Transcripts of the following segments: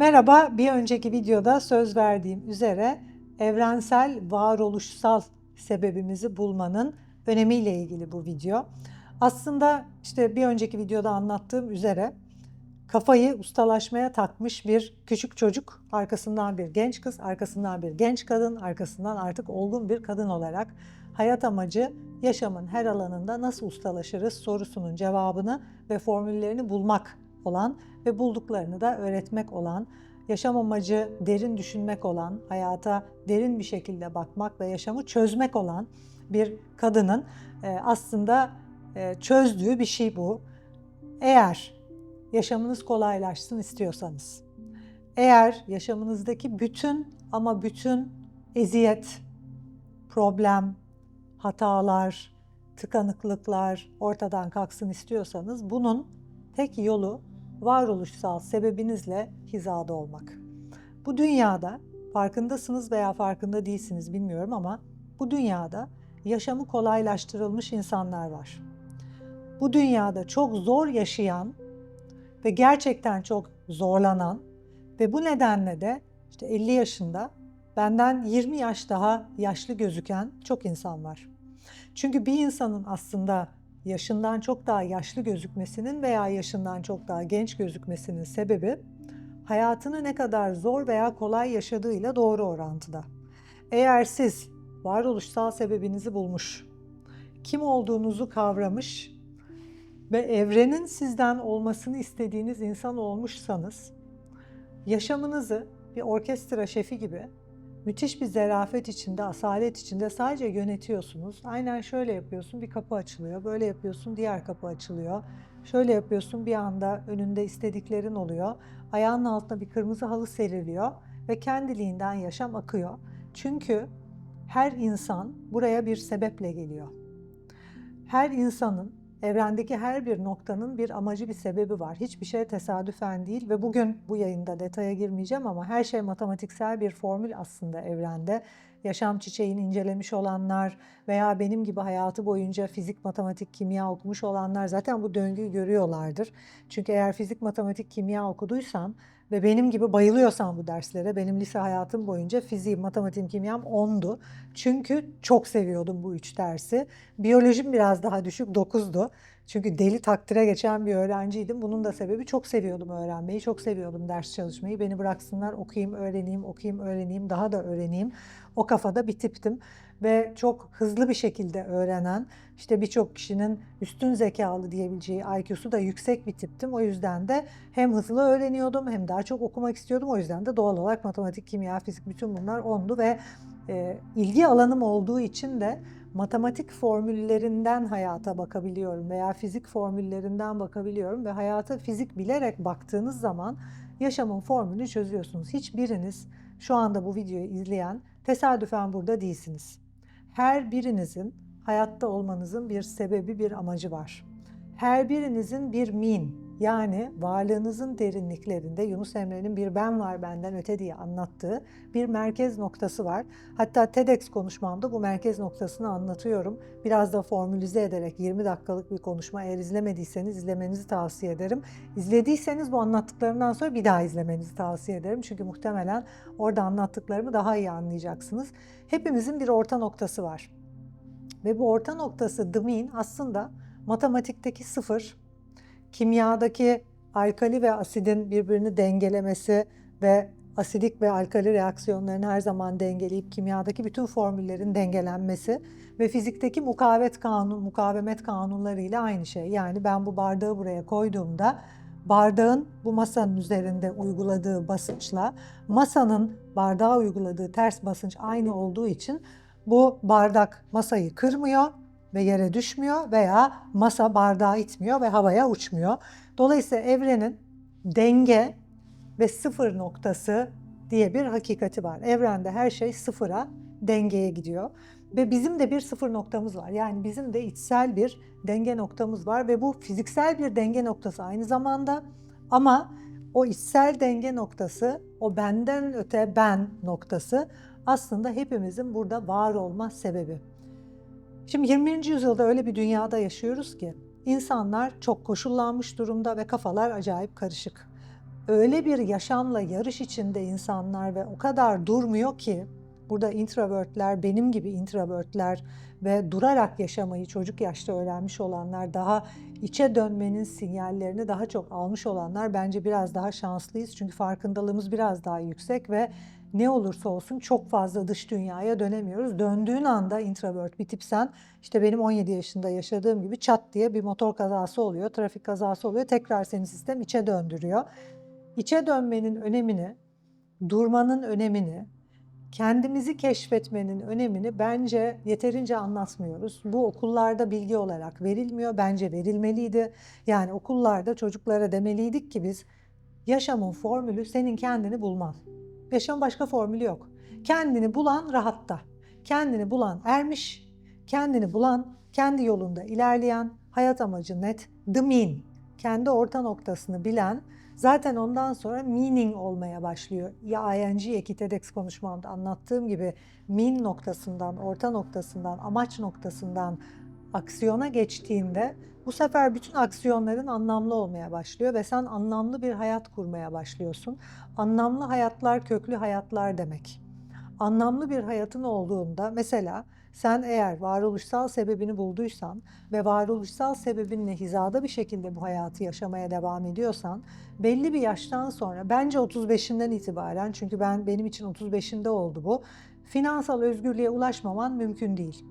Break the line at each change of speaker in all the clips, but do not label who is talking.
Merhaba, bir önceki videoda söz verdiğim üzere evrensel varoluşsal sebebimizi bulmanın önemiyle ilgili bu video. Aslında işte bir önceki videoda anlattığım üzere kafayı ustalaşmaya takmış bir küçük çocuk, arkasından bir genç kız, arkasından bir genç kadın, arkasından artık olgun bir kadın olarak hayat amacı yaşamın her alanında nasıl ustalaşırız sorusunun cevabını ve formüllerini bulmak olan ve bulduklarını da öğretmek olan, yaşam amacı derin düşünmek olan, hayata derin bir şekilde bakmak ve yaşamı çözmek olan bir kadının e, aslında e, çözdüğü bir şey bu. Eğer yaşamınız kolaylaşsın istiyorsanız, eğer yaşamınızdaki bütün ama bütün eziyet, problem, hatalar, tıkanıklıklar ortadan kalksın istiyorsanız bunun tek yolu varoluşsal sebebinizle hizada olmak. Bu dünyada farkındasınız veya farkında değilsiniz bilmiyorum ama bu dünyada yaşamı kolaylaştırılmış insanlar var. Bu dünyada çok zor yaşayan ve gerçekten çok zorlanan ve bu nedenle de işte 50 yaşında benden 20 yaş daha yaşlı gözüken çok insan var. Çünkü bir insanın aslında yaşından çok daha yaşlı gözükmesinin veya yaşından çok daha genç gözükmesinin sebebi hayatını ne kadar zor veya kolay yaşadığıyla doğru orantıda. Eğer siz varoluşsal sebebinizi bulmuş, kim olduğunuzu kavramış ve evrenin sizden olmasını istediğiniz insan olmuşsanız, yaşamınızı bir orkestra şefi gibi müthiş bir zerafet içinde, asalet içinde sadece yönetiyorsunuz. Aynen şöyle yapıyorsun, bir kapı açılıyor. Böyle yapıyorsun, diğer kapı açılıyor. Şöyle yapıyorsun, bir anda önünde istediklerin oluyor. Ayağının altına bir kırmızı halı seriliyor ve kendiliğinden yaşam akıyor. Çünkü her insan buraya bir sebeple geliyor. Her insanın evrendeki her bir noktanın bir amacı, bir sebebi var. Hiçbir şey tesadüfen değil ve bugün bu yayında detaya girmeyeceğim ama her şey matematiksel bir formül aslında evrende. Yaşam çiçeğini incelemiş olanlar veya benim gibi hayatı boyunca fizik, matematik, kimya okumuş olanlar zaten bu döngüyü görüyorlardır. Çünkü eğer fizik, matematik, kimya okuduysan ve benim gibi bayılıyorsan bu derslere, benim lise hayatım boyunca fiziğim, matematiğim, kimyam 10'du. Çünkü çok seviyordum bu üç dersi. Biyolojim biraz daha düşük, 9'du. Çünkü deli takdire geçen bir öğrenciydim. Bunun da sebebi çok seviyordum öğrenmeyi, çok seviyordum ders çalışmayı. Beni bıraksınlar okuyayım, öğreneyim, okuyayım, öğreneyim, daha da öğreneyim. O kafada bir tiptim ve çok hızlı bir şekilde öğrenen, işte birçok kişinin üstün zekalı diyebileceği IQ'su da yüksek bir tiptim. O yüzden de hem hızlı öğreniyordum hem daha çok okumak istiyordum. O yüzden de doğal olarak matematik, kimya, fizik bütün bunlar ondu ve e, ilgi alanım olduğu için de matematik formüllerinden hayata bakabiliyorum veya fizik formüllerinden bakabiliyorum ve hayata fizik bilerek baktığınız zaman yaşamın formülünü çözüyorsunuz. Hiçbiriniz şu anda bu videoyu izleyen tesadüfen burada değilsiniz. Her birinizin hayatta olmanızın bir sebebi, bir amacı var. Her birinizin bir min yani varlığınızın derinliklerinde Yunus Emre'nin bir ben var benden öte diye anlattığı bir merkez noktası var. Hatta TEDx konuşmamda bu merkez noktasını anlatıyorum. Biraz da formülize ederek 20 dakikalık bir konuşma eğer izlemediyseniz izlemenizi tavsiye ederim. İzlediyseniz bu anlattıklarımdan sonra bir daha izlemenizi tavsiye ederim. Çünkü muhtemelen orada anlattıklarımı daha iyi anlayacaksınız. Hepimizin bir orta noktası var. Ve bu orta noktası the mean aslında matematikteki sıfır, kimyadaki alkali ve asidin birbirini dengelemesi ve asidik ve alkali reaksiyonlarını her zaman dengeleyip kimyadaki bütün formüllerin dengelenmesi ve fizikteki mukavemet kanun, mukavemet kanunlarıyla aynı şey. Yani ben bu bardağı buraya koyduğumda bardağın bu masanın üzerinde uyguladığı basınçla masanın bardağa uyguladığı ters basınç aynı olduğu için bu bardak masayı kırmıyor ve yere düşmüyor veya masa bardağı itmiyor ve havaya uçmuyor. Dolayısıyla evrenin denge ve sıfır noktası diye bir hakikati var. Evrende her şey sıfıra, dengeye gidiyor. Ve bizim de bir sıfır noktamız var. Yani bizim de içsel bir denge noktamız var ve bu fiziksel bir denge noktası aynı zamanda. Ama o içsel denge noktası, o benden öte ben noktası aslında hepimizin burada var olma sebebi. Şimdi 20. yüzyılda öyle bir dünyada yaşıyoruz ki insanlar çok koşullanmış durumda ve kafalar acayip karışık. öyle bir yaşamla yarış içinde insanlar ve o kadar durmuyor ki burada introvertler, benim gibi introvertler ve durarak yaşamayı çocuk yaşta öğrenmiş olanlar, daha içe dönmenin sinyallerini daha çok almış olanlar bence biraz daha şanslıyız. Çünkü farkındalığımız biraz daha yüksek ve ne olursa olsun çok fazla dış dünyaya dönemiyoruz. Döndüğün anda introvert bir tipsen işte benim 17 yaşında yaşadığım gibi çat diye bir motor kazası oluyor, trafik kazası oluyor. Tekrar seni sistem içe döndürüyor. İçe dönmenin önemini, durmanın önemini, kendimizi keşfetmenin önemini bence yeterince anlatmıyoruz. Bu okullarda bilgi olarak verilmiyor. Bence verilmeliydi. Yani okullarda çocuklara demeliydik ki biz yaşamın formülü senin kendini bulman. Yaşamın başka formülü yok. Kendini bulan rahatta. Kendini bulan ermiş. Kendini bulan, kendi yolunda ilerleyen, hayat amacı net, the mean. Kendi orta noktasını bilen, zaten ondan sonra meaning olmaya başlıyor. Ya ing eki TEDx konuşmamda anlattığım gibi mean noktasından, orta noktasından, amaç noktasından aksiyona geçtiğinde bu sefer bütün aksiyonların anlamlı olmaya başlıyor ve sen anlamlı bir hayat kurmaya başlıyorsun. Anlamlı hayatlar köklü hayatlar demek. Anlamlı bir hayatın olduğunda mesela sen eğer varoluşsal sebebini bulduysan ve varoluşsal sebebinle hizada bir şekilde bu hayatı yaşamaya devam ediyorsan belli bir yaştan sonra bence 35'inden itibaren çünkü ben benim için 35'imde oldu bu. Finansal özgürlüğe ulaşmaman mümkün değil.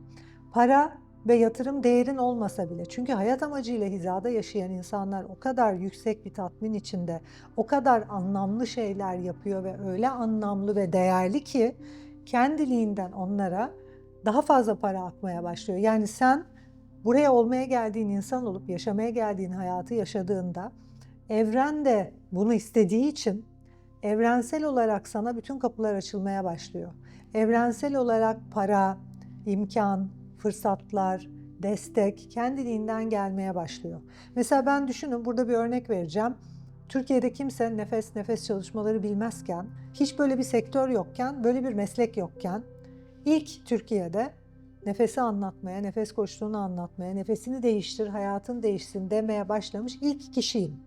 Para ve yatırım değerin olmasa bile. Çünkü hayat amacıyla hizada yaşayan insanlar o kadar yüksek bir tatmin içinde, o kadar anlamlı şeyler yapıyor ve öyle anlamlı ve değerli ki kendiliğinden onlara daha fazla para akmaya başlıyor. Yani sen buraya olmaya geldiğin insan olup yaşamaya geldiğin hayatı yaşadığında evren de bunu istediği için evrensel olarak sana bütün kapılar açılmaya başlıyor. Evrensel olarak para, imkan, fırsatlar, destek kendiliğinden gelmeye başlıyor. Mesela ben düşünün burada bir örnek vereceğim. Türkiye'de kimse nefes nefes çalışmaları bilmezken, hiç böyle bir sektör yokken, böyle bir meslek yokken ilk Türkiye'de nefesi anlatmaya, nefes koçluğunu anlatmaya, nefesini değiştir, hayatın değişsin demeye başlamış ilk kişiyim.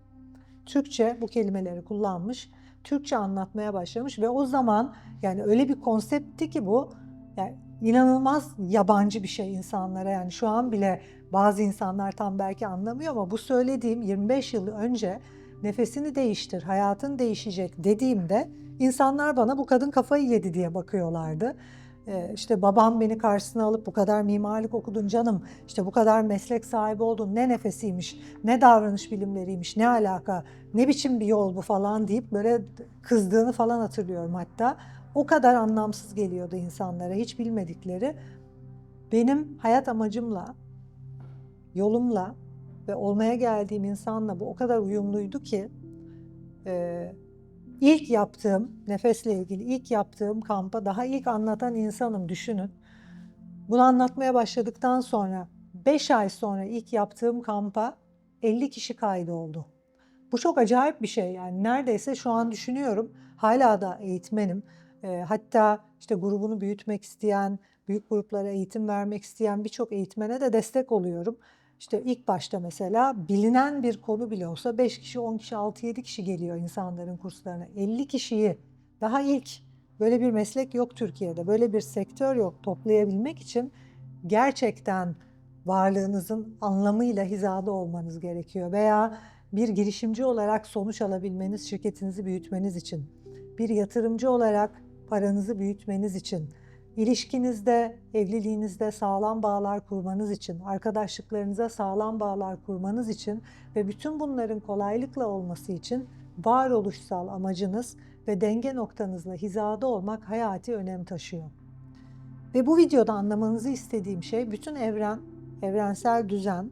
Türkçe bu kelimeleri kullanmış, Türkçe anlatmaya başlamış ve o zaman yani öyle bir konseptti ki bu yani inanılmaz yabancı bir şey insanlara yani şu an bile bazı insanlar tam belki anlamıyor ama bu söylediğim 25 yıl önce nefesini değiştir, hayatın değişecek dediğimde insanlar bana bu kadın kafayı yedi diye bakıyorlardı. Ee, işte babam beni karşısına alıp bu kadar mimarlık okudun canım, işte bu kadar meslek sahibi oldun, ne nefesiymiş, ne davranış bilimleriymiş, ne alaka, ne biçim bir yol bu falan deyip böyle kızdığını falan hatırlıyorum hatta. O kadar anlamsız geliyordu insanlara, hiç bilmedikleri. Benim hayat amacımla, yolumla ve olmaya geldiğim insanla bu o kadar uyumluydu ki e, ilk yaptığım, nefesle ilgili ilk yaptığım kampa daha ilk anlatan insanım düşünün. Bunu anlatmaya başladıktan sonra 5 ay sonra ilk yaptığım kampa 50 kişi kaydı oldu. Bu çok acayip bir şey yani neredeyse şu an düşünüyorum hala da eğitmenim. E, hatta işte grubunu büyütmek isteyen, büyük gruplara eğitim vermek isteyen birçok eğitmene de destek oluyorum. İşte ilk başta mesela bilinen bir konu bile olsa 5 kişi, 10 kişi, 6-7 kişi geliyor insanların kurslarına. 50 kişiyi daha ilk böyle bir meslek yok Türkiye'de. Böyle bir sektör yok toplayabilmek için gerçekten varlığınızın anlamıyla hizada olmanız gerekiyor veya bir girişimci olarak sonuç alabilmeniz, şirketinizi büyütmeniz için, bir yatırımcı olarak paranızı büyütmeniz için, ilişkinizde, evliliğinizde sağlam bağlar kurmanız için, arkadaşlıklarınıza sağlam bağlar kurmanız için ve bütün bunların kolaylıkla olması için varoluşsal amacınız ve denge noktanızla hizada olmak hayati önem taşıyor. Ve bu videoda anlamanızı istediğim şey bütün evren, evrensel düzen,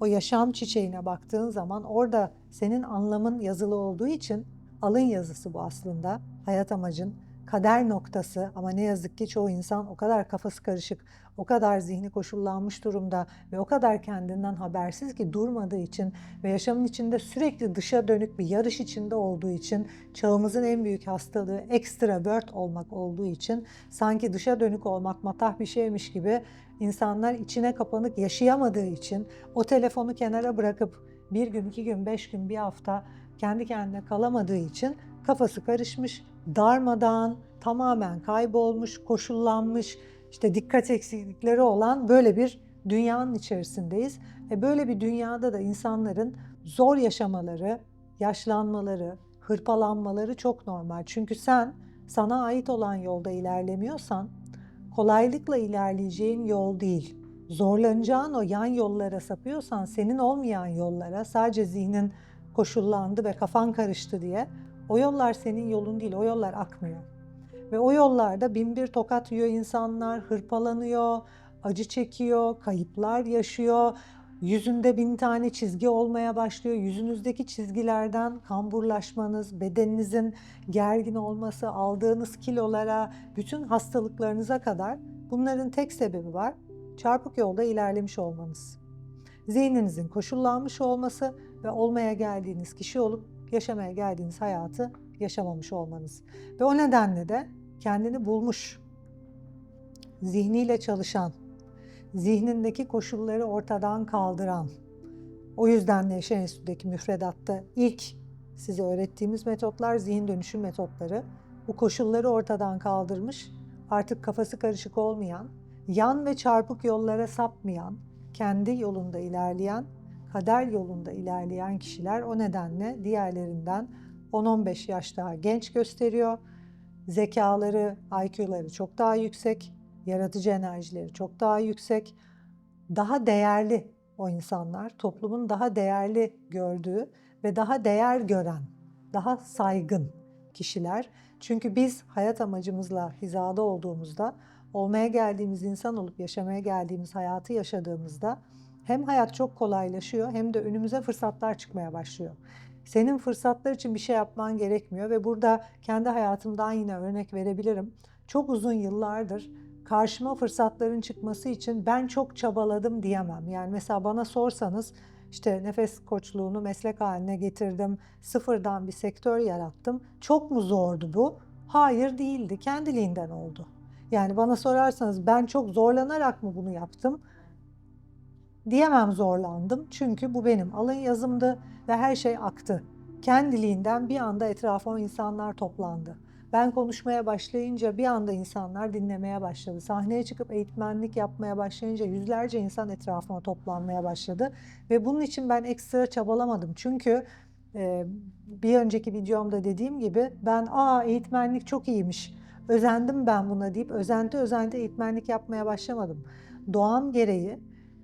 o yaşam çiçeğine baktığın zaman orada senin anlamın yazılı olduğu için alın yazısı bu aslında. Hayat amacın, kader noktası ama ne yazık ki çoğu insan o kadar kafası karışık, o kadar zihni koşullanmış durumda ve o kadar kendinden habersiz ki durmadığı için ve yaşamın içinde sürekli dışa dönük bir yarış içinde olduğu için çağımızın en büyük hastalığı extrovert olmak olduğu için sanki dışa dönük olmak matah bir şeymiş gibi insanlar içine kapanık yaşayamadığı için o telefonu kenara bırakıp bir gün, iki gün, beş gün, bir hafta kendi kendine kalamadığı için kafası karışmış, darmadan, tamamen kaybolmuş, koşullanmış, işte dikkat eksiklikleri olan böyle bir dünyanın içerisindeyiz. E böyle bir dünyada da insanların zor yaşamaları, yaşlanmaları, hırpalanmaları çok normal. Çünkü sen sana ait olan yolda ilerlemiyorsan kolaylıkla ilerleyeceğin yol değil. Zorlanacağın o yan yollara sapıyorsan senin olmayan yollara sadece zihnin koşullandı ve kafan karıştı diye o yollar senin yolun değil, o yollar akmıyor. Ve o yollarda bin bir tokat yiyor insanlar, hırpalanıyor, acı çekiyor, kayıplar yaşıyor. Yüzünde bin tane çizgi olmaya başlıyor. Yüzünüzdeki çizgilerden kamburlaşmanız, bedeninizin gergin olması, aldığınız kilolara, bütün hastalıklarınıza kadar bunların tek sebebi var. Çarpık yolda ilerlemiş olmanız. Zihninizin koşullanmış olması ve olmaya geldiğiniz kişi olup yaşamaya geldiğiniz hayatı yaşamamış olmanız. Ve o nedenle de kendini bulmuş, zihniyle çalışan, zihnindeki koşulları ortadan kaldıran, o yüzden Neşe Enstitü'deki müfredatta ilk size öğrettiğimiz metotlar zihin dönüşüm metotları. Bu koşulları ortadan kaldırmış, artık kafası karışık olmayan, yan ve çarpık yollara sapmayan, kendi yolunda ilerleyen, kader yolunda ilerleyen kişiler o nedenle diğerlerinden 10-15 yaş daha genç gösteriyor. Zekaları, IQ'ları çok daha yüksek, yaratıcı enerjileri çok daha yüksek, daha değerli o insanlar, toplumun daha değerli gördüğü ve daha değer gören, daha saygın kişiler. Çünkü biz hayat amacımızla hizada olduğumuzda, olmaya geldiğimiz insan olup yaşamaya geldiğimiz hayatı yaşadığımızda hem hayat çok kolaylaşıyor hem de önümüze fırsatlar çıkmaya başlıyor. Senin fırsatlar için bir şey yapman gerekmiyor ve burada kendi hayatımdan yine örnek verebilirim. Çok uzun yıllardır karşıma fırsatların çıkması için ben çok çabaladım diyemem. Yani mesela bana sorsanız işte nefes koçluğunu meslek haline getirdim, sıfırdan bir sektör yarattım. Çok mu zordu bu? Hayır değildi, kendiliğinden oldu. Yani bana sorarsanız ben çok zorlanarak mı bunu yaptım? Diyemem zorlandım çünkü bu benim alın yazımdı ve her şey aktı. Kendiliğinden bir anda etrafıma insanlar toplandı. Ben konuşmaya başlayınca bir anda insanlar dinlemeye başladı. Sahneye çıkıp eğitmenlik yapmaya başlayınca yüzlerce insan etrafıma toplanmaya başladı. Ve bunun için ben ekstra çabalamadım. Çünkü e, bir önceki videomda dediğim gibi ben aa eğitmenlik çok iyiymiş, özendim ben buna deyip özenti özenti eğitmenlik yapmaya başlamadım. Doğam gereği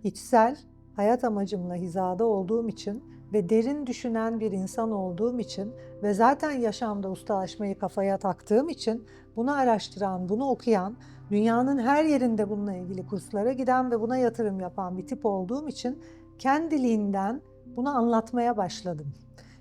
içsel hayat amacımla hizada olduğum için ve derin düşünen bir insan olduğum için ve zaten yaşamda ustalaşmayı kafaya taktığım için bunu araştıran, bunu okuyan, dünyanın her yerinde bununla ilgili kurslara giden ve buna yatırım yapan bir tip olduğum için kendiliğinden bunu anlatmaya başladım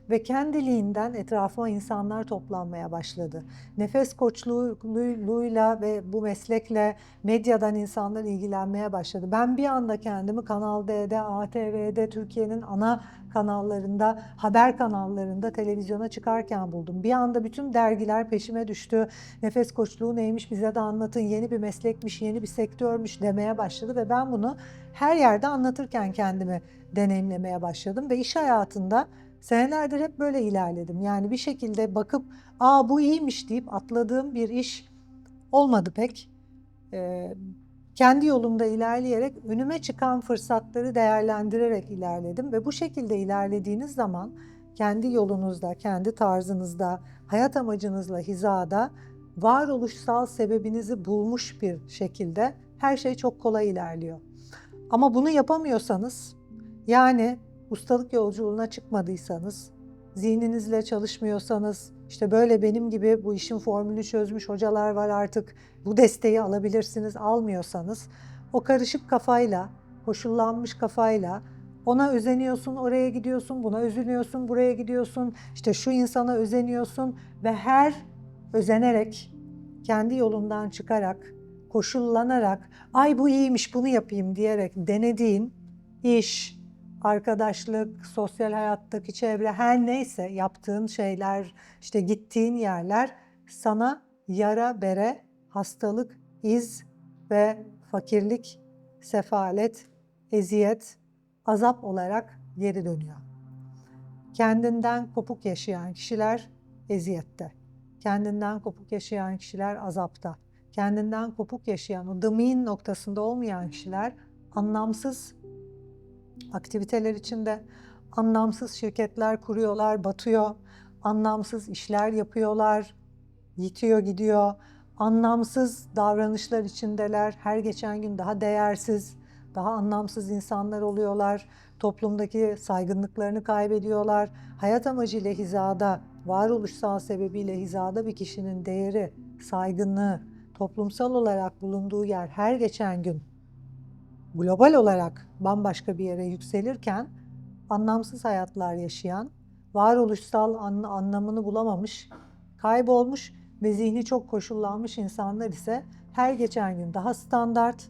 ve kendiliğinden etrafıma insanlar toplanmaya başladı. Nefes koçluğuyla ve bu meslekle medyadan insanlar ilgilenmeye başladı. Ben bir anda kendimi Kanal D'de, ATV'de, Türkiye'nin ana kanallarında, haber kanallarında televizyona çıkarken buldum. Bir anda bütün dergiler peşime düştü. Nefes koçluğu neymiş bize de anlatın, yeni bir meslekmiş, yeni bir sektörmüş demeye başladı ve ben bunu her yerde anlatırken kendimi deneyimlemeye başladım ve iş hayatında Senelerdir hep böyle ilerledim. Yani bir şekilde bakıp aa bu iyiymiş deyip atladığım bir iş olmadı pek. Ee, kendi yolumda ilerleyerek önüme çıkan fırsatları değerlendirerek ilerledim ve bu şekilde ilerlediğiniz zaman kendi yolunuzda, kendi tarzınızda, hayat amacınızla hizada varoluşsal sebebinizi bulmuş bir şekilde her şey çok kolay ilerliyor. Ama bunu yapamıyorsanız yani ustalık yolculuğuna çıkmadıysanız, zihninizle çalışmıyorsanız, işte böyle benim gibi bu işin formülünü çözmüş hocalar var artık bu desteği alabilirsiniz almıyorsanız o karışık kafayla, koşullanmış kafayla ona özeniyorsun, oraya gidiyorsun, buna üzülüyorsun, buraya gidiyorsun, işte şu insana özeniyorsun ve her özenerek, kendi yolundan çıkarak, koşullanarak, ay bu iyiymiş bunu yapayım diyerek denediğin iş, arkadaşlık, sosyal hayattaki çevre her neyse yaptığın şeyler, işte gittiğin yerler sana yara bere, hastalık, iz ve fakirlik, sefalet, eziyet, azap olarak geri dönüyor. kendinden kopuk yaşayan kişiler eziyette. Kendinden kopuk yaşayan kişiler azapta. Kendinden kopuk yaşayan, o dımin noktasında olmayan kişiler anlamsız aktiviteler içinde, anlamsız şirketler kuruyorlar, batıyor, anlamsız işler yapıyorlar, yitiyor gidiyor, anlamsız davranışlar içindeler, her geçen gün daha değersiz, daha anlamsız insanlar oluyorlar, toplumdaki saygınlıklarını kaybediyorlar. Hayat amacıyla hizada, varoluşsal sebebiyle hizada bir kişinin değeri, saygınlığı, toplumsal olarak bulunduğu yer her geçen gün global olarak bambaşka bir yere yükselirken anlamsız hayatlar yaşayan, varoluşsal an- anlamını bulamamış, kaybolmuş ve zihni çok koşullanmış insanlar ise her geçen gün daha standart,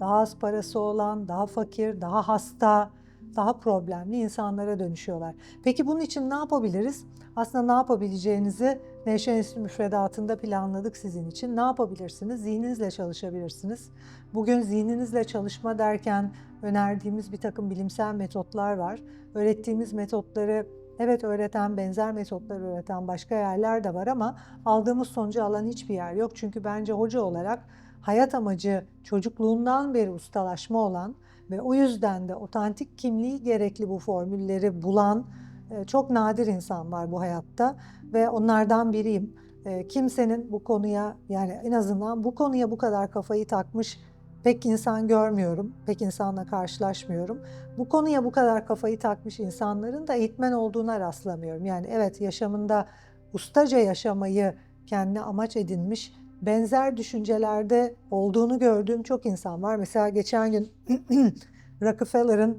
daha az parası olan, daha fakir, daha hasta, daha problemli insanlara dönüşüyorlar. Peki bunun için ne yapabiliriz? Aslında ne yapabileceğinizi Neşe Enstitü müfredatında planladık sizin için. Ne yapabilirsiniz? Zihninizle çalışabilirsiniz. Bugün zihninizle çalışma derken önerdiğimiz bir takım bilimsel metotlar var. Öğrettiğimiz metotları evet öğreten, benzer metotlar öğreten başka yerler de var ama aldığımız sonucu alan hiçbir yer yok. Çünkü bence hoca olarak hayat amacı çocukluğundan beri ustalaşma olan ve o yüzden de otantik kimliği gerekli bu formülleri bulan e, çok nadir insan var bu hayatta ve onlardan biriyim. E, Kimsenin bu konuya yani en azından bu konuya bu kadar kafayı takmış pek insan görmüyorum, pek insanla karşılaşmıyorum. Bu konuya bu kadar kafayı takmış insanların da eğitmen olduğuna rastlamıyorum. Yani evet yaşamında ustaca yaşamayı kendine amaç edinmiş, benzer düşüncelerde olduğunu gördüğüm çok insan var. Mesela geçen gün Rockefeller'ın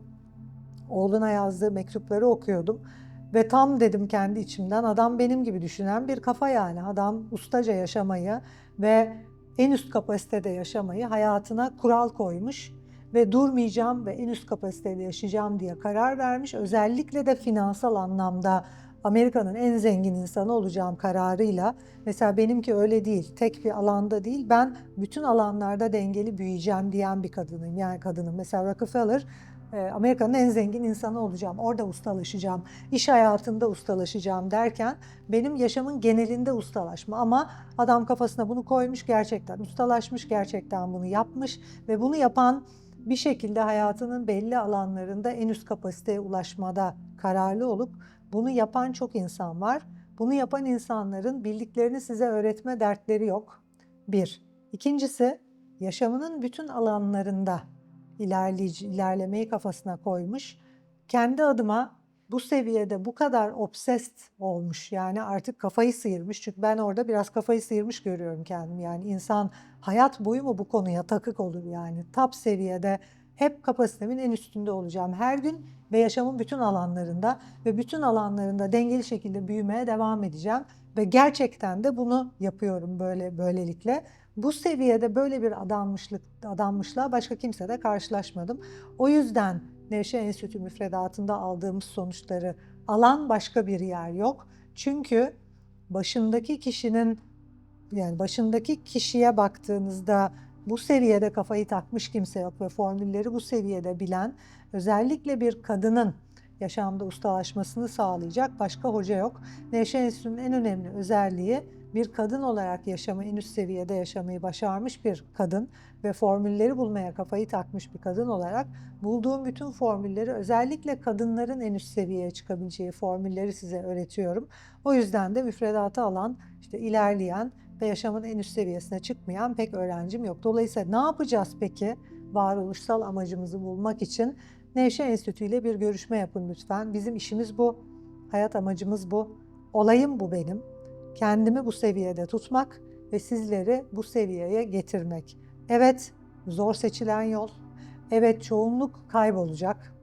oğluna yazdığı mektupları okuyordum. Ve tam dedim kendi içimden adam benim gibi düşünen bir kafa yani. Adam ustaca yaşamayı ve en üst kapasitede yaşamayı hayatına kural koymuş ve durmayacağım ve en üst kapasitede yaşayacağım diye karar vermiş. Özellikle de finansal anlamda Amerika'nın en zengin insanı olacağım kararıyla. Mesela benimki öyle değil. Tek bir alanda değil. Ben bütün alanlarda dengeli büyüyeceğim diyen bir kadınım. Yani kadınım. Mesela Rockefeller e, Amerika'nın en zengin insanı olacağım. Orada ustalaşacağım. iş hayatında ustalaşacağım derken benim yaşamın genelinde ustalaşma ama adam kafasına bunu koymuş gerçekten ustalaşmış gerçekten bunu yapmış ve bunu yapan bir şekilde hayatının belli alanlarında en üst kapasiteye ulaşmada kararlı olup bunu yapan çok insan var. Bunu yapan insanların bildiklerini size öğretme dertleri yok. Bir. İkincisi yaşamının bütün alanlarında ilerlemeyi kafasına koymuş. Kendi adıma bu seviyede bu kadar obsessed olmuş yani artık kafayı sıyırmış. Çünkü ben orada biraz kafayı sıyırmış görüyorum kendimi. Yani insan hayat boyu mu bu konuya takık olur yani. Top seviyede hep kapasitemin en üstünde olacağım her gün ve yaşamın bütün alanlarında ve bütün alanlarında dengeli şekilde büyümeye devam edeceğim ve gerçekten de bunu yapıyorum böyle böylelikle. Bu seviyede böyle bir adanmışlık adanmışlığa başka kimse de karşılaşmadım. O yüzden Nevşehir Enstitü müfredatında aldığımız sonuçları alan başka bir yer yok. Çünkü başındaki kişinin yani başındaki kişiye baktığınızda bu seviyede kafayı takmış kimse yok ve formülleri bu seviyede bilen özellikle bir kadının yaşamda ustalaşmasını sağlayacak başka hoca yok. Nevşehir Enstitüsü'nün en önemli özelliği bir kadın olarak yaşamı en üst seviyede yaşamayı başarmış bir kadın ve formülleri bulmaya kafayı takmış bir kadın olarak bulduğum bütün formülleri özellikle kadınların en üst seviyeye çıkabileceği formülleri size öğretiyorum. O yüzden de müfredatı alan, işte ilerleyen ve yaşamın en üst seviyesine çıkmayan pek öğrencim yok. Dolayısıyla ne yapacağız peki varoluşsal amacımızı bulmak için? Nevşe Enstitü ile bir görüşme yapın lütfen. Bizim işimiz bu, hayat amacımız bu, olayım bu benim. Kendimi bu seviyede tutmak ve sizleri bu seviyeye getirmek. Evet, zor seçilen yol. Evet, çoğunluk kaybolacak.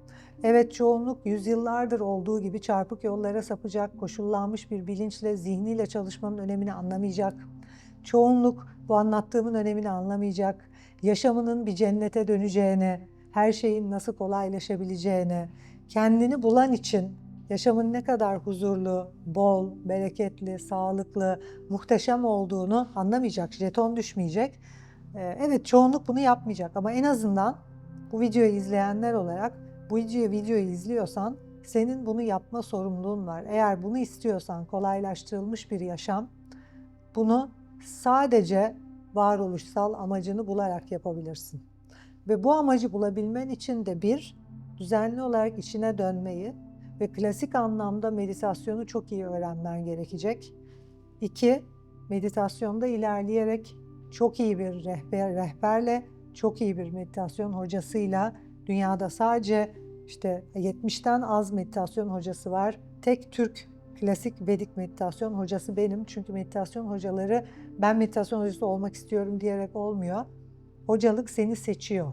Evet, çoğunluk yüzyıllardır olduğu gibi çarpık yollara sapacak, koşullanmış bir bilinçle, zihniyle çalışmanın önemini anlamayacak. Çoğunluk bu anlattığımın önemini anlamayacak. Yaşamının bir cennete döneceğini, her şeyin nasıl kolaylaşabileceğini, kendini bulan için yaşamın ne kadar huzurlu, bol, bereketli, sağlıklı, muhteşem olduğunu anlamayacak, jeton düşmeyecek. Ee, Evet çoğunluk bunu yapmayacak ama en azından bu videoyu izleyenler olarak bu videoyu, videoyu izliyorsan senin bunu yapma sorumluluğun var. Eğer bunu istiyorsan kolaylaştırılmış bir yaşam, bunu sadece varoluşsal amacını bularak yapabilirsin. Ve bu amacı bulabilmen için de bir, düzenli olarak içine dönmeyi ve klasik anlamda meditasyonu çok iyi öğrenmen gerekecek. İki, meditasyonda ilerleyerek çok iyi bir rehber, rehberle, çok iyi bir meditasyon hocasıyla dünyada sadece işte 70'ten az meditasyon hocası var. Tek Türk klasik Vedik meditasyon hocası benim. Çünkü meditasyon hocaları ben meditasyon hocası olmak istiyorum diyerek olmuyor. Hocalık seni seçiyor.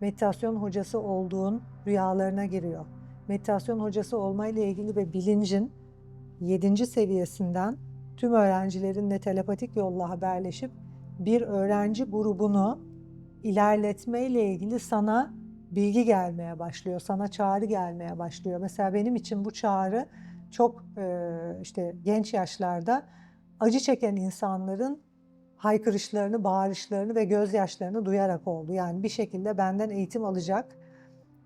Meditasyon hocası olduğun rüyalarına giriyor. Meditasyon hocası olmayla ilgili ve bilincin 7. seviyesinden tüm öğrencilerinle telepatik yolla haberleşip bir öğrenci grubunu ilerletmeyle ilgili sana bilgi gelmeye başlıyor, sana çağrı gelmeye başlıyor. Mesela benim için bu çağrı çok işte genç yaşlarda acı çeken insanların haykırışlarını, bağırışlarını ve gözyaşlarını duyarak oldu. Yani bir şekilde benden eğitim alacak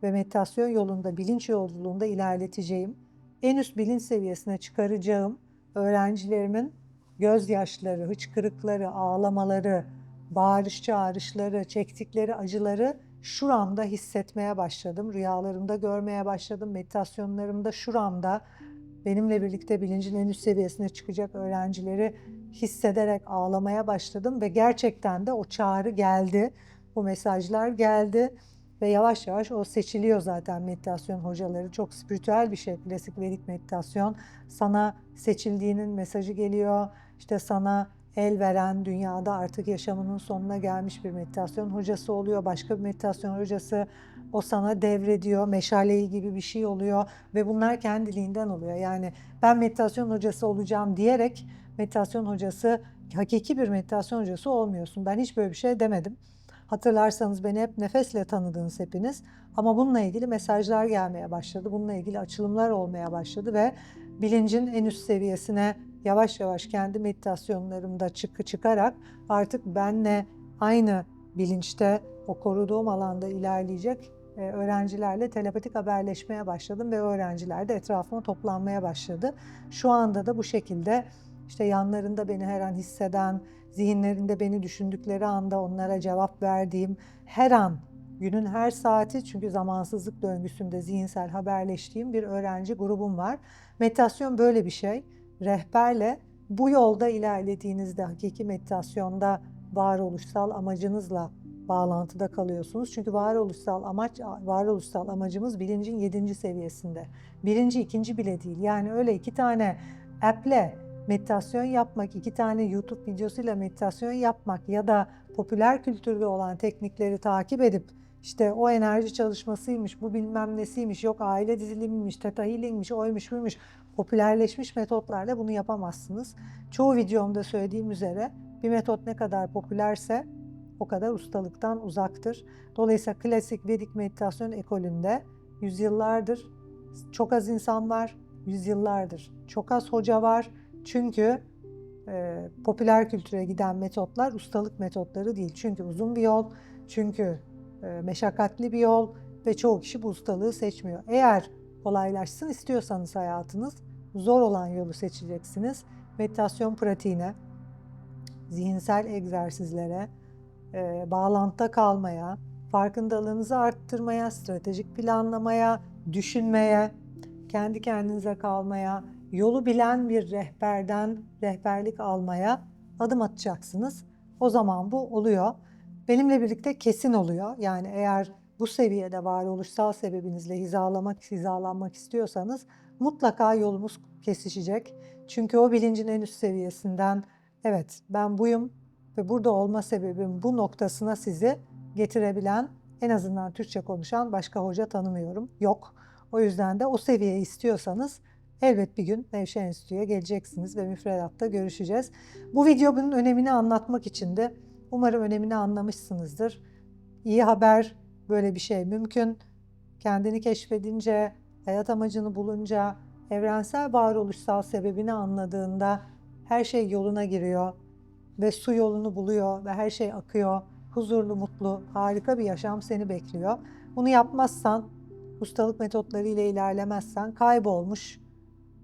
ve meditasyon yolunda, bilinç yolculuğunda ilerleteceğim, en üst bilinç seviyesine çıkaracağım öğrencilerimin gözyaşları, hıçkırıkları, ağlamaları, bağırış çağrışları, çektikleri acıları şuramda hissetmeye başladım. Rüyalarımda görmeye başladım. Meditasyonlarımda şuramda benimle birlikte bilincin en üst seviyesine çıkacak öğrencileri hissederek ağlamaya başladım ve gerçekten de o çağrı geldi. O mesajlar geldi ve yavaş yavaş o seçiliyor zaten meditasyon hocaları. Çok spiritüel bir şey klasik vedik meditasyon. Sana seçildiğinin mesajı geliyor. İşte sana el veren dünyada artık yaşamının sonuna gelmiş bir meditasyon hocası oluyor. Başka bir meditasyon hocası o sana devrediyor. Meşaleyi gibi bir şey oluyor ve bunlar kendiliğinden oluyor. Yani ben meditasyon hocası olacağım diyerek meditasyon hocası, hakiki bir meditasyon hocası olmuyorsun. Ben hiç böyle bir şey demedim. Hatırlarsanız beni hep nefesle tanıdınız hepiniz. Ama bununla ilgili mesajlar gelmeye başladı. Bununla ilgili açılımlar olmaya başladı ve bilincin en üst seviyesine yavaş yavaş kendi meditasyonlarımda çık çıkarak artık benle aynı bilinçte o koruduğum alanda ilerleyecek e, öğrencilerle telepatik haberleşmeye başladım ve öğrenciler de etrafıma toplanmaya başladı. Şu anda da bu şekilde işte yanlarında beni her an hisseden, zihinlerinde beni düşündükleri anda onlara cevap verdiğim, her an günün her saati çünkü zamansızlık döngüsünde zihinsel haberleştiğim bir öğrenci grubum var. Meditasyon böyle bir şey. Rehberle bu yolda ilerlediğinizde hakiki meditasyonda varoluşsal amacınızla bağlantıda kalıyorsunuz. Çünkü varoluşsal amaç, varoluşsal amacımız bilincin yedinci seviyesinde. Birinci, ikinci bile değil. Yani öyle iki tane app'le meditasyon yapmak, iki tane YouTube videosuyla meditasyon yapmak ya da popüler kültürde olan teknikleri takip edip işte o enerji çalışmasıymış, bu bilmem nesiymiş, yok aile dizilimiymiş, teta healingmiş, oymuş buymuş, popülerleşmiş metotlarla bunu yapamazsınız. Çoğu videomda söylediğim üzere bir metot ne kadar popülerse o kadar ustalıktan uzaktır. Dolayısıyla klasik Vedik meditasyon ekolünde yüzyıllardır çok az insan var, yüzyıllardır çok az hoca var. Çünkü e, popüler kültüre giden metotlar ustalık metotları değil. Çünkü uzun bir yol, çünkü e, meşakkatli bir yol ve çoğu kişi bu ustalığı seçmiyor. Eğer kolaylaşsın istiyorsanız hayatınız zor olan yolu seçeceksiniz. Meditasyon pratiğine, zihinsel egzersizlere, e, bağlantıda kalmaya, farkındalığınızı arttırmaya, stratejik planlamaya, düşünmeye, kendi kendinize kalmaya, yolu bilen bir rehberden rehberlik almaya adım atacaksınız. O zaman bu oluyor. Benimle birlikte kesin oluyor. Yani eğer bu seviyede varoluşsal sebebinizle hizalamak, hizalanmak istiyorsanız mutlaka yolumuz kesişecek. Çünkü o bilincin en üst seviyesinden evet ben buyum ve burada olma sebebim bu noktasına sizi getirebilen en azından Türkçe konuşan başka hoca tanımıyorum. Yok. O yüzden de o seviyeyi istiyorsanız elbet bir gün Nevşehir Enstitü'ye geleceksiniz ve müfredatta görüşeceğiz. Bu video bunun önemini anlatmak için de umarım önemini anlamışsınızdır. İyi haber böyle bir şey mümkün. Kendini keşfedince, hayat amacını bulunca, evrensel varoluşsal sebebini anladığında her şey yoluna giriyor ve su yolunu buluyor ve her şey akıyor. Huzurlu, mutlu, harika bir yaşam seni bekliyor. Bunu yapmazsan ustalık metotları ile ilerlemezsen kaybolmuş,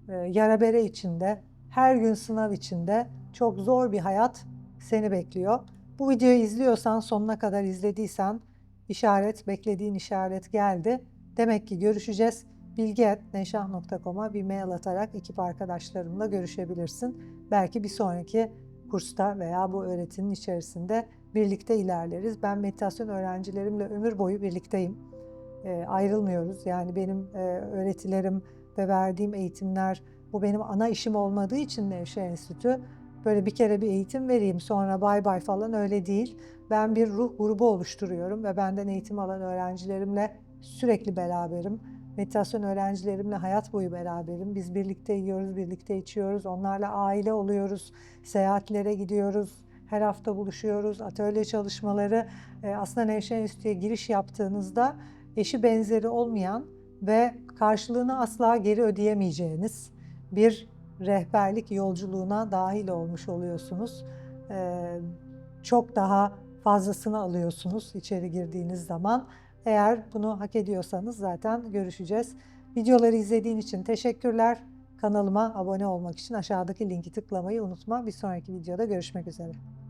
e, yara bere içinde, her gün sınav içinde çok zor bir hayat seni bekliyor. Bu videoyu izliyorsan, sonuna kadar izlediysen işaret, beklediğin işaret geldi. Demek ki görüşeceğiz. bilgi.neşah.com'a bir mail atarak ekip arkadaşlarımla görüşebilirsin. Belki bir sonraki kursta veya bu öğretinin içerisinde birlikte ilerleriz. Ben meditasyon öğrencilerimle ömür boyu birlikteyim. E, ayrılmıyoruz. Yani benim e, öğretilerim ve verdiğim eğitimler bu benim ana işim olmadığı için Nevşehir Enstitü böyle bir kere bir eğitim vereyim sonra bay bay falan öyle değil. Ben bir ruh grubu oluşturuyorum ve benden eğitim alan öğrencilerimle sürekli beraberim. Meditasyon öğrencilerimle hayat boyu beraberim. Biz birlikte yiyoruz, birlikte içiyoruz. Onlarla aile oluyoruz, seyahatlere gidiyoruz. Her hafta buluşuyoruz. Atölye çalışmaları e, aslında Nevşehir Enstitü'ye giriş yaptığınızda eşi benzeri olmayan ve karşılığını asla geri ödeyemeyeceğiniz bir rehberlik yolculuğuna dahil olmuş oluyorsunuz. Ee, çok daha fazlasını alıyorsunuz içeri girdiğiniz zaman. Eğer bunu hak ediyorsanız zaten görüşeceğiz. Videoları izlediğin için teşekkürler. Kanalıma abone olmak için aşağıdaki linki tıklamayı unutma. Bir sonraki videoda görüşmek üzere.